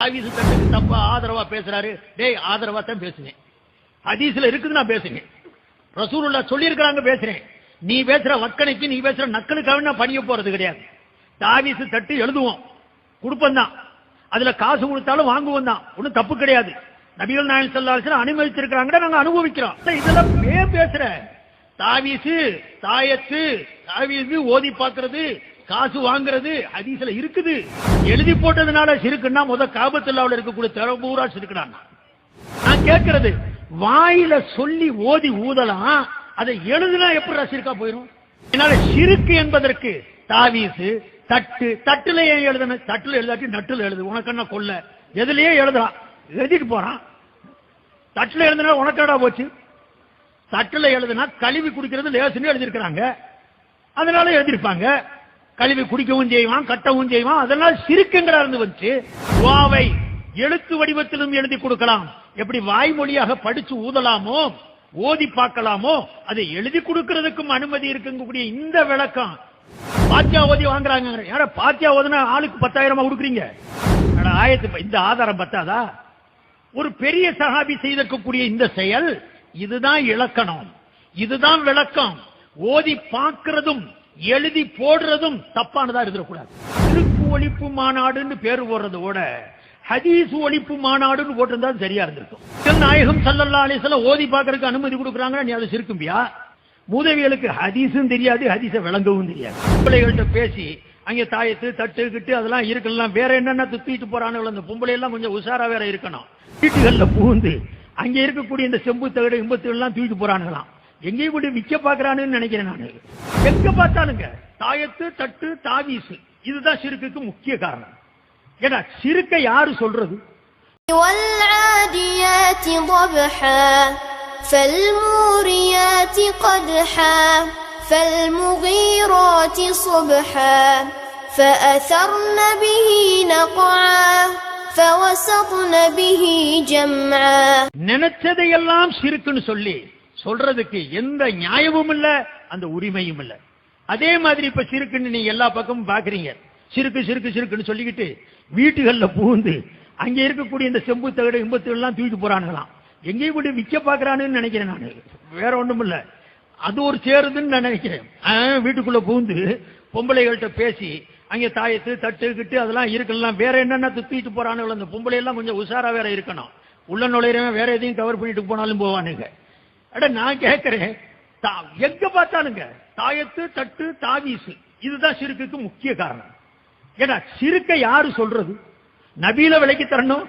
தாவீது தட்டுக்கு தப்பா ஆதரவா பேசுறாரு. டேய் ஆதரவா தான் பேசுனேன். ஹதீஸ்ல இருக்குது நான் பேசுனேன். ரசூலுல்லா சொல்லியிருக்கிறாங்க பேசுறேன். நீ பேசுற வக்கணைக்கு நீ பேசுற நக்கலுக்காக நான் பணிய போறது கிடையாது. தாவிசு தட்டு எழுதுவோம். கொடுப்போம் தான். அதுல காசு கொடுத்தாலும் வாங்குவோம் தான். ஒன்றும் தப்பு கிடையாது. நபிகள் நாயன் செல்லாசன் அனுமதிச்சிருக்கிறாங்க நாங்க அனுபவிக்கிறோம். இதெல்லாம் ஏன் பேசுற? தாவிசு தாயத்து தாவிசு ஓதி பாக்குறது காசு வாங்குறது ஹதீஸ்ல இருக்குது. எழுதி போட்டதுனால சிறுக்குன்னா முத காபத்துல்லாவில் இருக்கக்கூடிய திறபூரா சிறுக்குறான் நான் கேட்கிறது வாயில சொல்லி ஓதி ஊதலாம் அதை எழுதுனா எப்படி ரசிக்கா போயிடும் என்னால சிறுக்கு என்பதற்கு தாவீசு தட்டு தட்டுல ஏன் எழுதணும்? தட்டுல எழுதாட்டி நட்டுல எழுது. உனக்கு என்ன கொல்ல எதுலயே எழுதுறான் எழுதிட்டு போறான். தட்டுல எழுதுனா உனக்கடா போச்சு? தட்டுல எழுதுனா கழுவி குடிக்கிறது லேசுன்னு எழுதியிருக்கிறாங்க. அதனால எழுதியிருப்பாங்க. கழுவி குடிக்கவும் செய்வான் கட்டவும் செய்வான். அதனால் சிறுக்குங்கிற இருந்து வந்துச்சு வாவை எழுத்து வடிவத்திலும் எழுதி கொடுக்கலாம். எப்படி வாய்மொழியாக படிச்சு ஊதலாமோ ஓதி பார்க்கலாமோ அதை எழுதி கொடுக்கிறதுக்கும் அனுமதி இருக்குங்கக்கூடிய இந்த விளக்கம். பாத்தியா ஓதி வாங்குறாங்க யார பாத்தியா ஓதுனா ஆளுக்கு பத்தாயிரமா கொடுக்குறீங்க? ஆயத்து இந்த ஆதாரம் பத்தாதா? ஒரு பெரிய சகாபி செய்திருக்கக்கூடிய இந்த செயல் இதுதான் இலக்கணம். இதுதான் விளக்கம். ஓதி பார்க்கிறதும் எழுதி போடுறதும் தப்பானதா இருந்துடக்கூடாது திருப்பு ஒழிப்பு மாநாடுன்னு பேர் போடுறதோட ஹதீஸ் ஒழிப்பு மாநாடுன்னு போட்டிருந்தா சரியா இருந்திருக்கும். நாயகம் சல்லல்லா அலிசல ஓதி பார்க்கறதுக்கு அனுமதி கொடுக்குறாங்க நீ அதை சிரிக்கும்பியா? மூதவியலுக்கு ஹதீஸும் தெரியாது ஹதீஸை விளங்கவும் தெரியாது. பிள்ளைகள்கிட்ட பேசி அங்கே தாயத்து தட்டு கிட்டு அதெல்லாம் இருக்கலாம். வேற என்னென்ன துத்திட்டு போறானுங்களோ அந்த பொம்பளை எல்லாம் கொஞ்சம் உஷாரா வேற இருக்கணும். வீட்டுகள்ல பூந்து அங்கே இருக்கக்கூடிய இந்த செம்பு தகடு இம்பத்துகள்லாம் தூக்கிட்டு போறானுங்களாம். எங்கேயும் கூட விக்க பாக்குறானுன்னு நினைக்கிறேன் நானு எங்க பார்த்தானுங்க தாயத்து தட்டு தாவீசு இதுதான் சிறுக்குக்கு முக்கிய காரணம் ஏன்னா சிறுக்க யாரு சொல்றது والعاديات ضبحا فالموريات قدحا فالمغيرات صبحا فأثرن به نقعا فوسطن به جمعا நினைச்சதையெல்லாம் சிறுக்குன்னு சொல்லி சொல்றதுக்கு எந்த நியாயமும் இல்ல அந்த உரிமையும் இல்ல. அதே மாதிரி இப்ப சிறுக்குன்னு நீங்க எல்லா பக்கமும் பாக்குறீங்க. சிறுக்கு சிறுக்கு சிறுக்குன்னு சொல்லிக்கிட்டு வீட்டுகள்ல பூந்து அங்க இருக்கக்கூடிய இந்த செம்பு தகடு இம்பத்து எல்லாம் தூக்கிட்டு போறானுங்களாம். எங்கேயும் கூட விக்க பாக்குறானுன்னு நினைக்கிறேன் நான். வேற ஒண்ணும் இல்ல. அது ஒரு சேருதுன்னு நான் நினைக்கிறேன். வீட்டுக்குள்ள பூந்து பொம்பளைகள்கிட்ட பேசி அங்க தாயத்து தட்டு கிட்டு அதெல்லாம் இருக்கலாம் வேற என்னென்ன தூக்கிட்டு போறானுங்களோ அந்த பொம்பளை எல்லாம் கொஞ்சம் உஷாரா வேற இருக்கணும். உள்ள நுழையிறவன் வேற எதையும் கவர் பண்ணிட்டு போனாலும் போவானுங்க. அட நான் கேட்கிறேன் தா- எங்க பார்த்தாலுங்க தாயத்து தட்டு தாவீசு இதுதான் சிறுக்குக்கு முக்கிய காரணம். ஏன்னா சிறுக்க யாரு சொல்றது? நபியில விலைக்கு தரணும்.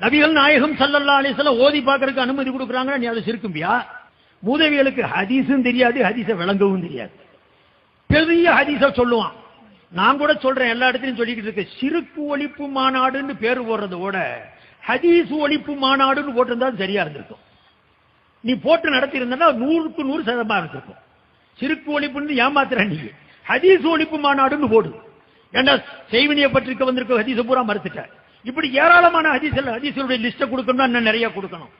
நபிகள் நாயகம் சல்லல்லா அலிஸ்லாம் ஓதி பார்க்கறதுக்கு அனுமதி கொடுக்குறாங்க நீ அதை சிறுக்கும்பியா? மூதவிகளுக்கு ஹதீஸும் தெரியாது ஹதீஸை விளங்கவும் தெரியாது. பெரிய ஹதீஸ சொல்லுவான். நான் கூட சொல்றேன் எல்லா இடத்துலையும் சொல்லிக்கிட்டு இருக்கு. சிறுக்கு ஒழிப்பு மாநாடுன்னு பேர் போடுறதோட ஹதீஸ் ஒழிப்பு மாநாடுன்னு போட்டிருந்தா சரியா இருந்திருக்கும். நீ போட்டு நடத்தி இருந்தா நூறுக்கு நூறு சதமா இருந்திருக்கும் சிறுக்கு ஒழிப்புன்னு ஏமாத்துற நீ. ஹதீஸ் ஒழிப்பு மாநாடுன்னு போடு. ஏண்டா செய்வினியை பற்றிக்க வந்திருக்க ஹதீஸ் பூரா மறுத்துட்ட. இப்படி ஏராளமான ஹதீஸ் ஹதீஸுடைய லிஸ்ட கொடுக்கணும்னா இன்னும் நிறைய கொடுக்கணும்.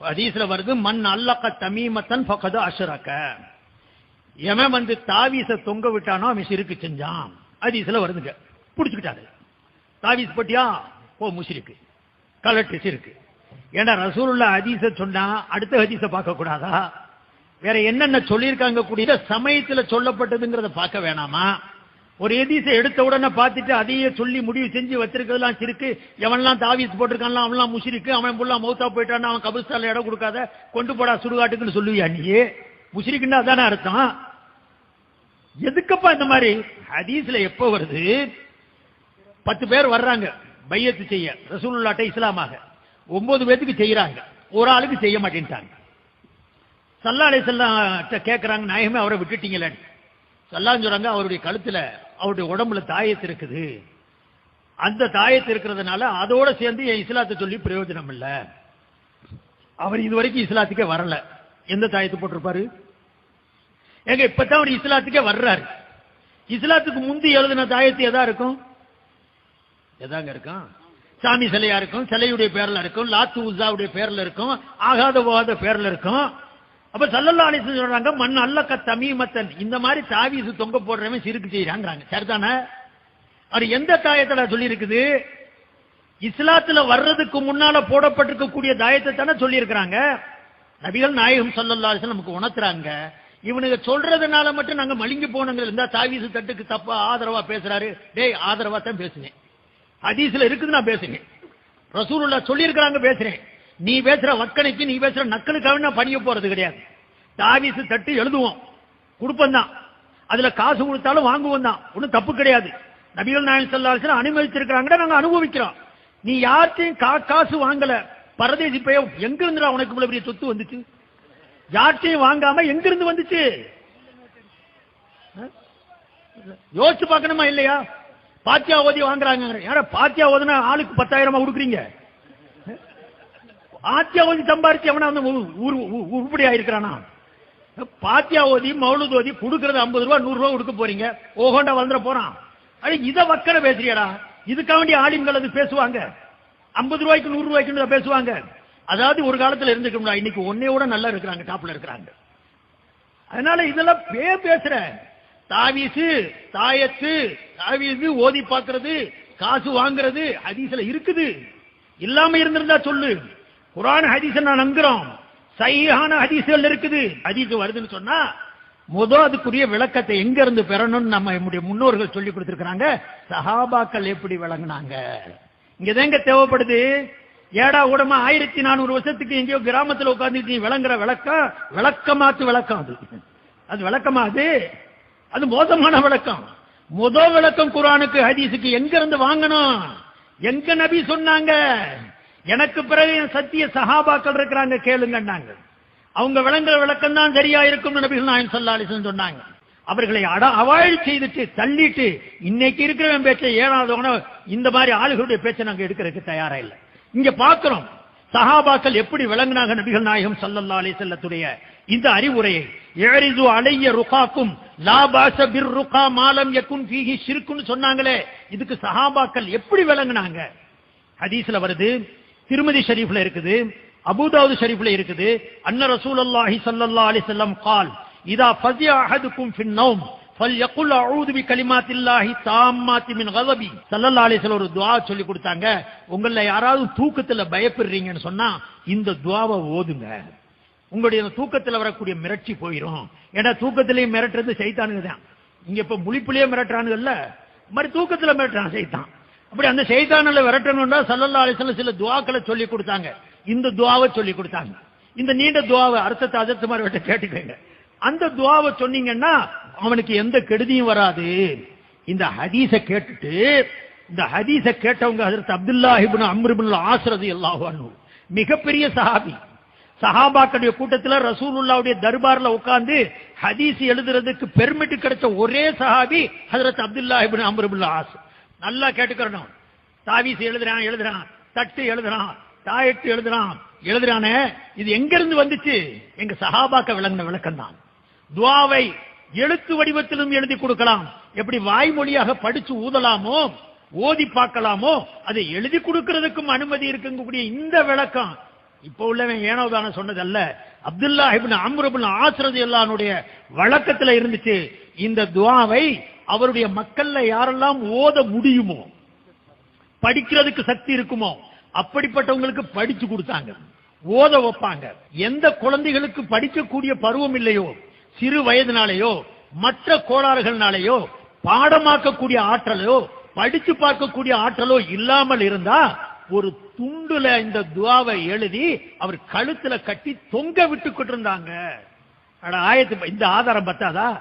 ஹதீஸ்ல வருது மண் அல்லக்க தமீமத்தன் பக்கது அஷரக்க எவன் வந்து தாவீச தொங்க விட்டானோ அவன் சிறுக்கு செஞ்சான். ஹதீஸ்ல வருதுங்க. பிடிச்சுக்கிட்டாரு. தாவீஸ் பட்டியா? போ முஷிருக்கு. கலட்டு சிறுக்கு. ஏன்னா ரசூலுல்லா ஹதீஸ சொன்னா அடுத்த ஹதீஸ பார்க்க கூடாதா? வேற என்னென்ன சொல்லியிருக்காங்க கூடிய சமயத்துல சொல்லப்பட்டதுங்கிறத பார்க்க வேணாமா? ஒரு எதீச எடுத்த உடனே பார்த்துட்டு அதையே சொல்லி முடிவு செஞ்சு வச்சிருக்கிறதுலாம் சிறுக்கு. எவன்லாம் தாவீஸ் போட்டிருக்கான்லாம் அவன்லாம் முஷிருக்கு அவன் புள்ளா மௌத்தா போயிட்டான் அவன் கபிஸ்தான்ல இடம் கொடுக்காத கொண்டு போடா சுடுகாட்டுக்குன்னு சொல்லுவியா நீ? முஷிரிக்குன்னா அதானே அர்த்தம். எதுக்கப்பா இந்த மாதிரி? ஹதீஸ்ல எப்போ வருது? பத்து பேர் வர்றாங்க பையத்து செய்ய ரசூலுல்லாட்ட இஸ்லாமாக. ஒன்பது பேத்துக்கு செய்யறாங்க ஒரு ஆளுக்கு செய்ய மாட்டேன்ட்டாங்க. சல்லா செல்லாம் கேட்கறாங்க நாயகமே அவரை விட்டுட்டீங்களே சல்லான்னு சொல்றாங்க அவருடைய கழுத்துல அவருடைய உடம்புல தாயத்து இருக்குது. அந்த தாயத்து இருக்கிறதுனால அதோட சேர்ந்து என் இஸ்லாத்தை சொல்லி பிரயோஜனம் இல்லை. அவர் இது வரைக்கும் இஸ்லாத்துக்கே வரல. எந்த தாயத்து போட்டிருப்பாரு? ஏங்க இப்பதான் அவர் இஸ்லாத்துக்கே வர்றாரு. இஸ்லாத்துக்கு முந்தி எழுதின தாயத்து எதா இருக்கும்? எதாங்க இருக்கும்? சாமி சிலையா இருக்கும் சிலையுடைய பேர்ல இருக்கும் லாத்து உசாவுடைய பேர்ல இருக்கும் ஆகாத போகாத பேர்ல இருக்கும். அப்ப சல்லல்லா அலிஸ்லாம் சொல்றாங்க மண் அல்லக்க தமீமத்தன். இந்த மாதிரி தாவீசு தொங்க போடுறவன் சிறுக்கு செய்யறாங்கிறாங்க சரிதானே? அவர் எந்த தாயத்துல சொல்லி இருக்குது இஸ்லாத்துல வர்றதுக்கு முன்னால போடப்பட்டிருக்கக்கூடிய தாயத்தை தானே சொல்லியிருக்கிறாங்க. நபிகள் நாயகம் சல்லல்லா நமக்கு உணர்த்துறாங்க. இவனுக்கு சொல்றதுனால மட்டும் நாங்க மலிங்கி போனவங்க இருந்தா தாவீசு தட்டுக்கு தப்பா ஆதரவா பேசுறாரு. டேய் ஆதரவா தான் பேசுனேன். ஹதீஸ்ல இருக்குது நான் பேசுனேன் ரசூலுல்லா சொல்லியிருக்கிறாங்க பேசுறேன். நீ பேசுற வக்கணைக்கு நீ பேசுற நக்கலுக்காக நான் பணிய போறது கிடையாது. தாவீசு தட்டு எழுதுவோம். கொடுப்போம் தான். அதுல காசு கொடுத்தாலும் வாங்குவோம் தான். ஒன்றும் தப்பு கிடையாது. நபிகள் நாயன் ஸல்லல்லாஹு அனுமதிச்சிருக்கிறாங்க நாங்க அனுபவிக்கிறோம். நீ யார்ட்டையும் கா காசு வாங்கல. பரதேசி பைய எங்க இருந்துடா உனக்கு இவ்வளவு பெரிய சொத்து வந்துச்சு? யார்ட்டையும் வாங்காம எங்க இருந்து வந்துச்சு? யோசிச்சு பார்க்கணுமா இல்லையா? பாத்தியா ஓதி வாங்குறாங்க. யார பாத்தியா ஓதுனா ஆளுக்கு பத்தாயிரமா கொடுக்குறீங்க. பாத்தியா ஓதி சம்பாரிச்சு எவனா வந்து உ- உருப்படி ஆயிருக்கிறானா பாத்தியா ஓதி மௌலுத் ஓதி கொடுக்கறது ஐம்பது ரூபா நூறு ரூபா கொடுக்க போறீங்க. ஓஹோண்டா வந்துட போறான். அடி இதை வக்கர பேசுறியடா. இதுக்காக வேண்டிய ஆளுங்கள் அது பேசுவாங்க. ஐம்பது ரூபாய்க்கு நூறு ரூபாய்க்கு பேசுவாங்க. அதாவது ஒரு காலத்துல இருந்துக்கணும் இன்னைக்கு ஒன்னையோட நல்லா இருக்கிறாங்க டாப்ல இருக்கிறாங்க. அதனால இதெல்லாம் பே பேசுறேன். தாவிசு தாயத்து தாவிசு ஓதி பார்க்கறது காசு வாங்குறது ஹதீஸ்ல இருக்குது. இல்லாம இருந்திருந்தா சொல்லு. குரான் ஹதீஸ் நான் நம்புகிறோம் சஹீஹான ஹதீஸ்கள் இருக்குது. ஹதீஸ் வருதுன்னு சொன்னா முதல் அதுக்குரிய விளக்கத்தை எங்க இருந்து பெறணும்னு நம்ம நம்முடைய முன்னோர்கள் சொல்லி கொடுத்திருக்கிறாங்க. சஹாபாக்கள் எப்படி விளங்கினாங்க? இங்கதாங்க தேவைப்படுது. ஏடா கூடமா ஆயிரத்தி நானூறு வருஷத்துக்கு எங்கேயோ கிராமத்துல உட்காந்து விளங்குற விளக்கம் விளக்கமாத்து விளக்கம் அது. அது விளக்கமா அது மோசமான விளக்கம். முத விளக்கம் குரானுக்கு ஹதீஸுக்கு எங்க இருந்து வாங்கணும்? எங்க நபி சொன்னாங்க? எனக்கு பிறகு என் சத்திய சஹாபாக்கள் இருக்கிறாங்க கேளுங்கன்னாங்க அவங்க விளங்குற விளக்கம் தான் சரியா இருக்கும் நபிகள் நாயன் ஸல்லல்லாஹு சொன்னாங்க. அவர்களை அட அவாய்ட் செய்துட்டு தள்ளிட்டு இன்னைக்கு இருக்கிறவன் பேச்சை ஏழாவது இந்த மாதிரி ஆளுகளுடைய பேச்சை நாங்க எடுக்கிறதுக்கு தயாரா இல்லை. இங்க பாக்குறோம். சஹாபாக்கள் எப்படி விளங்கினாங்க நபிகள் நாயகம் சல்லல்லா அலி செல்லத்துடைய இந்த அறிவுரையை? எரிது அலைய ருகாக்கும் லாபாச பிர் ருகா மாலம் எக்குன் பீகி சிறுக்குன்னு சொன்னாங்களே. இதுக்கு சஹாபாக்கள் எப்படி விளங்கினாங்க? ஹதீஸ்ல வருது திருமதி ஷரீஃப்ல இருக்குது அபுதாவது ஷரீஃப்ல இருக்குது. அன்ன ரசூல் அல்லாஹி சல்லல்லா அலி செல்லம் கால் இதா ஃபசியா அஹதுக்கும் ஃபின் فليقل اعوذ بكلمات الله التامات من غضبي ஸல்லல்லாஹு அலைஹி வஸல்லம் ஒரு துஆ சொல்லி கொடுத்தாங்க உங்கள யாராவது தூக்கத்துல பயப்படுறீங்கன்னு சொன்னா இந்த துஆவை ஓதுங்க உங்களுடைய அந்த தூக்கத்துல வரக்கூடிய மிரட்சி போயிரும் ஏன்னா தூக்கத்திலேயே மிரட்டுறது சைத்தானுங்க தான் இங்க இப்ப முழிப்புலயே மிரட்டுறானுங்கல்ல இந்த மாதிரி தூக்கத்துல மிரட்டுறான் சைத்தான் அப்படி அந்த சைத்தானில் விரட்டணும்னா சல்லல்லா அலிஸ்ல சில துவாக்களை சொல்லி கொடுத்தாங்க இந்த துவாவை சொல்லி கொடுத்தாங்க இந்த நீண்ட துவாவை அர்த்தத்தை அதற்கு மாதிரி விட்டு கேட்டுக்கோங்க அந்த துவாவை சொன்னீங்கன்னா அவனுக்கு எந்த கெடுதியும் வராது. இந்த ஹதீஸ கேட்டுட்டு இந்த ஹதீஸ கேட்டவங்க அதற்கு அப்துல்லா இப்னு ஆசிரது இப்னு மிகப்பெரிய சஹாபி. சஹாபாக்களுடைய கூட்டத்துல ரசூலுல்லாவுடைய தர்பார்ல உட்கார்ந்து ஹதீஸ் எழுதுறதுக்கு பெர்மிட் கிடைச்ச ஒரே சஹாபி ஹசரத் அப்துல்லாஹிபின் இப்னு ஆஸ் நல்லா கேட்டுக்கிறணும். தாவீஸ் எழுதுறான் எழுதுறான் தட்டு எழுதுறான் தாயட்டு எழுதுறான் எழுதுறானே. இது எங்கிருந்து வந்துச்சு? எங்க சஹாபாக்க விளங்கின விளக்கம் தான் துவாவை எழுத்து வடிவத்திலும் எழுதி கொடுக்கலாம். எப்படி வாய்மொழியாக படிச்சு ஊதலாமோ ஓதி பார்க்கலாமோ அதை எழுதி கொடுக்கிறதுக்கும் அனுமதி இருக்குங்கக்கூடிய இந்த விளக்கம். இப்ப உள்ளவன் ஏனோதான சொன்னதல்ல. அப்துல்லா இபின் அம்ருபின் ஆசிரதி ஆஸ் வழக்கத்துல இருந்துச்சு. இந்த துவாவை அவருடைய மக்கள்ல யாரெல்லாம் ஓத முடியுமோ படிக்கிறதுக்கு சக்தி இருக்குமோ அப்படிப்பட்டவங்களுக்கு படிச்சு கொடுத்தாங்க. ஓத வைப்பாங்க. எந்த குழந்தைகளுக்கு படிக்கக்கூடிய பருவம் இல்லையோ சிறு வயதினாலேயோ மற்ற கோளாறுகள்னாலேயோ பாடமாக்கக்கூடிய ஆற்றலோ படிச்சு பார்க்கக்கூடிய ஆற்றலோ இல்லாமல் இருந்தா ஒரு துண்டுல இந்த துவாவை எழுதி அவர் கழுத்துல கட்டி தொங்க விட்டுக்கிட்டு இருந்தாங்க அட ஆயத்து இந்த ஆதாரம் பத்தாதா?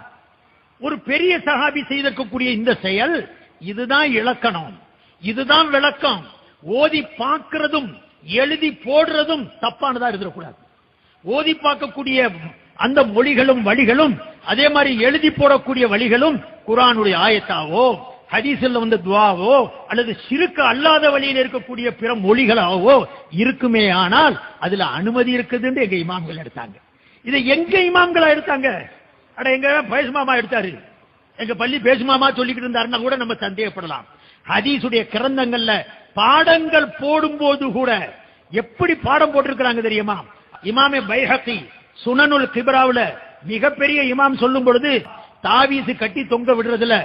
ஒரு பெரிய சகாபி செய்திருக்கக்கூடிய இந்த செயல் இதுதான் இலக்கணம். இதுதான் விளக்கம். ஓதி பார்க்கிறதும் எழுதி போடுறதும் தப்பானதா இருந்துடக்கூடாது. ஓதி பார்க்கக்கூடிய அந்த மொழிகளும் வழிகளும் அதே மாதிரி எழுதி போடக்கூடிய வழிகளும் குரானுடைய ஆயத்தாவோ ஹதீஸில் வந்த துவாவோ அல்லது சிறுக்க அல்லாத வழியில் இருக்கக்கூடிய பிற மொழிகளாவோ இருக்குமே ஆனால் அதுல அனுமதி இருக்குதுன்னு எங்க இமாம்கள் எடுத்தாங்க. இதை எங்க இமாம்களா எடுத்தாங்க? அட எங்க பேசுமாமா எடுத்தாரு. எங்க பள்ளி பேசுமாமா சொல்லிக்கிட்டு இருந்தாருன்னா கூட நம்ம சந்தேகப்படலாம். ஹதீஸுடைய கிரந்தங்கள்ல பாடங்கள் போடும்போது கூட எப்படி பாடம் போட்டிருக்கிறாங்க தெரியுமா? இமாமே பைஹத்தி சுனனுல் கிப்ராவுல மிகப்பெரிய இமாம் சொல்லும் பொழுது தாவீசு கட்டி தொங்க விடுறதுல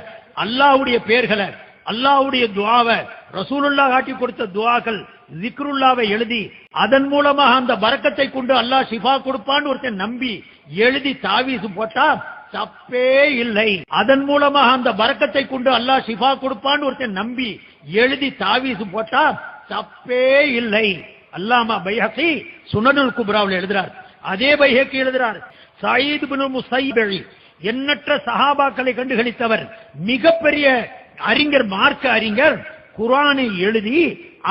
அல்லாஹ்வுடைய பெயர்களை அல்லாஹ்வுடைய துவாவை ரசூலுல்லாஹ் காட்டி கொடுத்த துவாக்கள் ஜிக்ருல்லாவை எழுதி அதன் மூலமாக அந்த பரக்கத்தை கொண்டு அல்லாஹ் ஷிஃபா கொடுப்பான்னு ஒருத்தன் நம்பி எழுதி தாவீசு போட்டா தப்பே இல்லை. அதன் மூலமாக அந்த பரக்கத்தை கொண்டு அல்லாஹ் ஷிஃபா கொடுப்பான்னு ஒருத்தன் நம்பி எழுதி தாவீசு போட்டா தப்பே இல்லை. அல்லாமா பைஹசி சுனனுல் குப்ராவில் எழுதுறார். அதே பைஹகி எழுதுறார். சயீத் பின் முசைபி எண்ணற்ற சஹாபாக்களை கண்டுகளித்தவர். மிகப்பெரிய அறிஞர் மார்க்க அறிஞர் குரானை எழுதி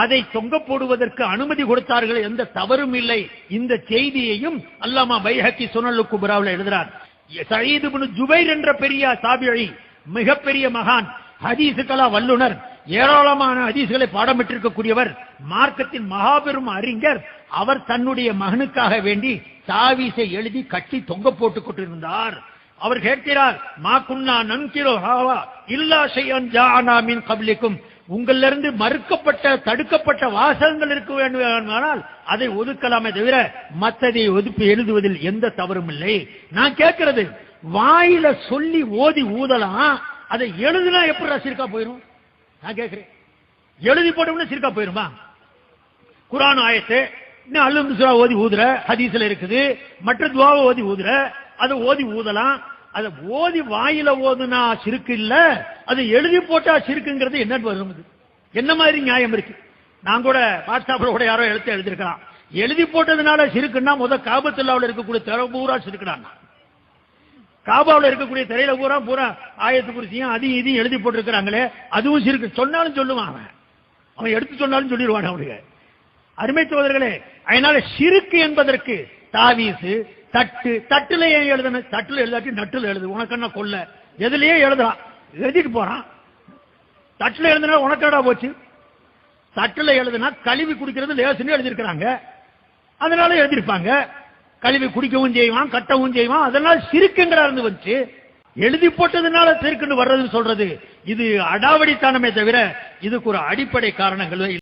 அதை தொங்க போடுவதற்கு அனுமதி கொடுத்தார்கள் எந்த தவறும் இல்லை. இந்த செய்தியையும் அல்லாமா பைஹக்கி சுனல் குபராவில் எழுதுறார். சயீது ஜுபைர் என்ற பெரிய தாபிழி மிகப்பெரிய மகான் ஹதீசுகளா வல்லுனர் ஏராளமான அதிசுகளை பாடமிட்டிருக்கக்கூடியவர் மார்க்கத்தின் மகாபெரும் அறிஞர். அவர் தன்னுடைய மகனுக்காக வேண்டி தாவீசை எழுதி கட்டி தொங்க போட்டுக் கொண்டிருந்தார். அவர் கேட்கிறார் மா குன்னா நன்கிரோ ஹாவா இல்லா ஷையன் ஜானா மின் உங்களிலிருந்து மறுக்கப்பட்ட தடுக்கப்பட்ட வாசகங்கள் இருக்க வேண்டுமானால் அதை ஒதுக்கலாமே தவிர மற்றதை ஒதுப்பி எழுதுவதில் எந்த தவறும் இல்லை. நான் கேட்கிறது வாயில சொல்லி ஓதி ஊதலாம் அதை எழுதுனா எப்படி ரசிக்கா போயிரும்? நான் கேட்கிறேன் எழுதி போட்டோம்னா சிரிக்கா போயிருமா? குரான் ஆயத்து இன்னும் அல்லும் சுரா ஓதி ஊதுற ஹதீஸ்ல இருக்குது. மற்ற துவாவை ஓதி ஊதுற அதை ஓதி ஊதலாம். அதை ஓதி வாயில ஓதுனா சிறுக்கு இல்ல அது எழுதி போட்டா சிறுக்குங்கிறது என்ன வரும் என்ன மாதிரி நியாயம் இருக்கு? நான் கூட வாட்ஸ்அப்ல கூட யாரோ எழுத்து எழுதிருக்கலாம் எழுதி போட்டதுனால சிறுக்குன்னா முத காபத்துல்லாவில் இருக்கக்கூடிய திற பூரா சிறுக்குடான் காபாவில் இருக்கக்கூடிய திரையில பூரா பூரா ஆயத்து குறிச்சியும் அதையும் இதையும் எழுதி போட்டிருக்கிறாங்களே அதுவும் சிறுக்கு. சொன்னாலும் சொல்லுவான் அவன். அவன் எடுத்து சொன்னாலும் சொல்லிடுவான் அவனுக்கு அருமை சோதர்களே அதனால சிறுக்கு என்பதற்கு தாவீசு தட்டு தட்டுல ஏன் எழுதணும்? தட்டுல எழுதாட்டி நட்டுல எழுது. உனக்கண்ணா கொல்ல எதுலயே எழுதுறான். எழுதிட்டு போறான். தட்டுல எழுதுனா உனக்கடா போச்சு? தட்டுல எழுதுனா கழுவி குடிக்கிறது லேசுன்னு எழுதியிருக்கிறாங்க. அதனால எழுதியிருப்பாங்க. கழுவி குடிக்கவும் செய்வான் கட்டவும் செய்வான். அதனால் சிறுக்குங்கிற இருந்து வச்சு எழுதி போட்டதுனால சிறுக்குன்னு வர்றதுன்னு சொல்றது. இது அடாவடித்தனமே தவிர இதுக்கு ஒரு அடிப்படை காரணங்கள்